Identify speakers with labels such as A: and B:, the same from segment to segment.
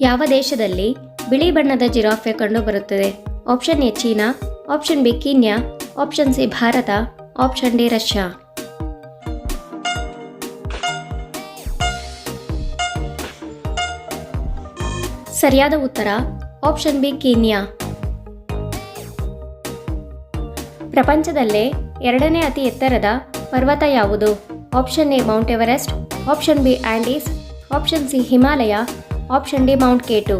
A: ಯಾವ ದೇಶದಲ್ಲಿ ಬಿಳಿ ಬಣ್ಣದ ಜಿರಾಫೆ ಕಂಡುಬರುತ್ತದೆ? Option A China, option B Kenya, option C Bharat, option D Russia. ಸರಿಯಾದ ಉತ್ತರ, ಆಪ್ಷನ್ ಬಿ ಕೀನ್ಯಾ. ಪ್ರಪಂಚದಲ್ಲೇ ಎರಡನೇ ಅತಿ ಎತ್ತರದ ಪರ್ವತ ಯಾವುದು? Option A Mount Everest, option B Andes, option C Himalaya option D Mount K two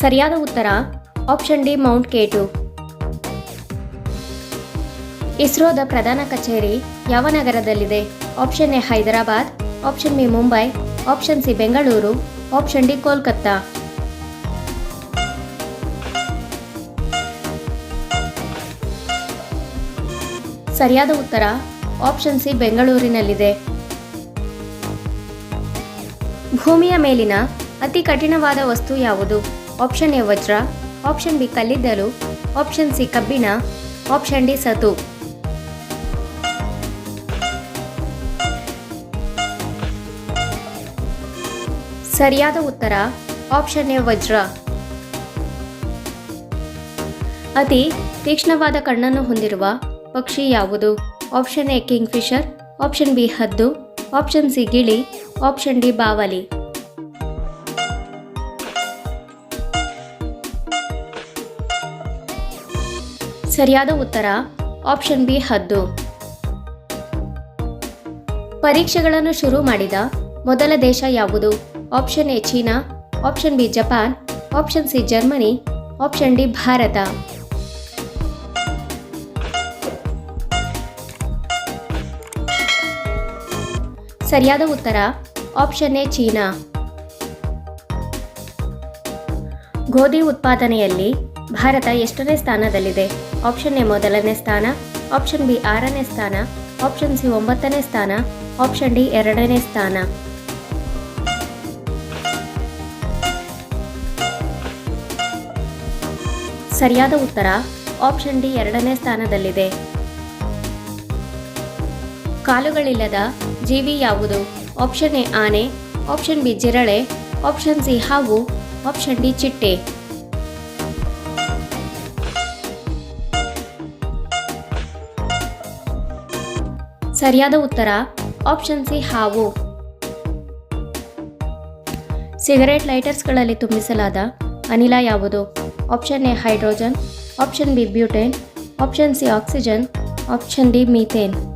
A: ಸರಿಯಾದ ಉತ್ತರ ಆಪ್ಷನ್ ಡಿ ಮೌಂಟ್ ಕೇಟು ಇಸ್ರೋದ ಪ್ರಧಾನ ಕಚೇರಿ ಯಾವ ನಗರದಲ್ಲಿದೆ option A, Hyderabad. Option B, Mumbai. Option C, Bengaluru. Option D, Kolkata. ಸರಿಯಾದ ಉತ್ತರ option C ಬೆಂಗಳೂರಿನಲ್ಲಿದೆ. ಭೂಮಿಯ ಮೇಲಿನ ಅತಿ ಕಠಿಣವಾದ ವಸ್ತು ಯಾವುದು? ಆಪ್ಷನ್ ಎ ವಜ್ರ ಆಪ್ಷನ್ ಬಿ ಕಲ್ಲಿದ್ದಲು ಆಪ್ಷನ್ ಸಿ ಕಬ್ಬಿಣ ಆಪ್ಷನ್ ಡಿ ಸತು. ಸರಿಯಾದ ಉತ್ತರ ಆಪ್ಷನ್ ಎ ವಜ್ರ. ಅತಿ ತೀಕ್ಷ್ಣವಾದ ಕಣ್ಣನ್ನು ಹೊಂದಿರುವ ಪಕ್ಷಿ ಯಾವುದು? Option A kingfisher option B ಹದ್ದು ಆಪ್ಷನ್ ಸಿ ಗಿಳಿ ಆಪ್ಷನ್ ಡಿ ಬಾವಲಿ ಸರಿಯಾದ ಉತ್ತರ ಆಪ್ಷನ್ ಬಿ ಹದ್ದು ಪರೀಕ್ಷೆಗಳನ್ನು ಶುರು ಮಾಡಿದ ಮೊದಲ ದೇಶ ಯಾವುದು? Option A China option B Japan option C Germany option D Bharat. ಸರಿಯಾದ ಉತ್ತರ, ಆಪ್ಷನ್ ಎ, ಚೀನಾ. ಗೋಧಿ ಉತ್ಪಾದನೆಯಲ್ಲಿ ಭಾರತ ಎಷ್ಟನೇ ಸ್ಥಾನದಲ್ಲಿದೆ? ಆಪ್ಷನ್ ಎ, ಮೊದಲನೇ ಸ್ಥಾನ. ಆಪ್ಷನ್ ಬಿ, ಆರನೇ ಸ್ಥಾನ. ಆಪ್ಷನ್ ಸಿ, ಒಂಬತ್ತನೇ ಸ್ಥಾನ. ಆಪ್ಷನ್ ಡಿ, ಎರಡನೇ ಸ್ಥಾನ. ಸರಿಯಾದ ಉತ್ತರ, ಆಪ್ಷನ್ ಡಿ, ಎರಡನೇ ಸ್ಥಾನದಲ್ಲಿದೆ. ಕಾಲುಗಳಿಲ್ಲದ ಜೀವಿ ಯಾವುದು? ಆಪ್ಷನ್ ಎ ಆನೆ. ಆಪ್ಷನ್ ಬಿ ಜಿರಳೆ. ಆಪ್ಷನ್ ಸಿ ಹಾವು. ಆಪ್ಷನ್ ಡಿ ಚಿಟ್ಟೆ. ಸರಿಯಾದ ಉತ್ತರ. ಆಪ್ಷನ್ ಸಿ ಹಾವು. ಸಿಗರೇಟ್ ಲೈಟರ್ಸ್ಗಳಲ್ಲಿ ತುಂಬಿಸಲಾದ ಅನಿಲ ಯಾವುದು? Option A hydrogen. Option B butane. Option C oxygen. Option D methane.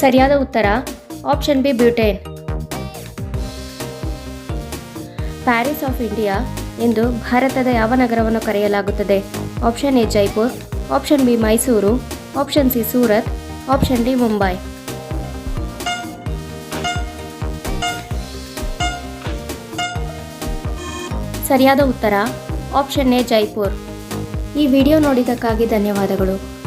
A: ಸರಿಯಾದ ಉತ್ತರ option B butane Paris of India ಎಂದು ಭಾರತದ ಯಾವ ನಗರವನ್ನು ಕರೆಯಲಾಗುತ್ತದೆ? Option A Jaipur option B Mysuru option C Surat option D Mumbai. ಸರಿಯಾದ ಉತ್ತರ ಆಪ್ಷನ್ ಎ ಜೈಪುರ್. ಈ ವಿಡಿಯೋ ನೋಡಿದ್ದಕ್ಕಾಗಿ ಧನ್ಯವಾದಗಳು.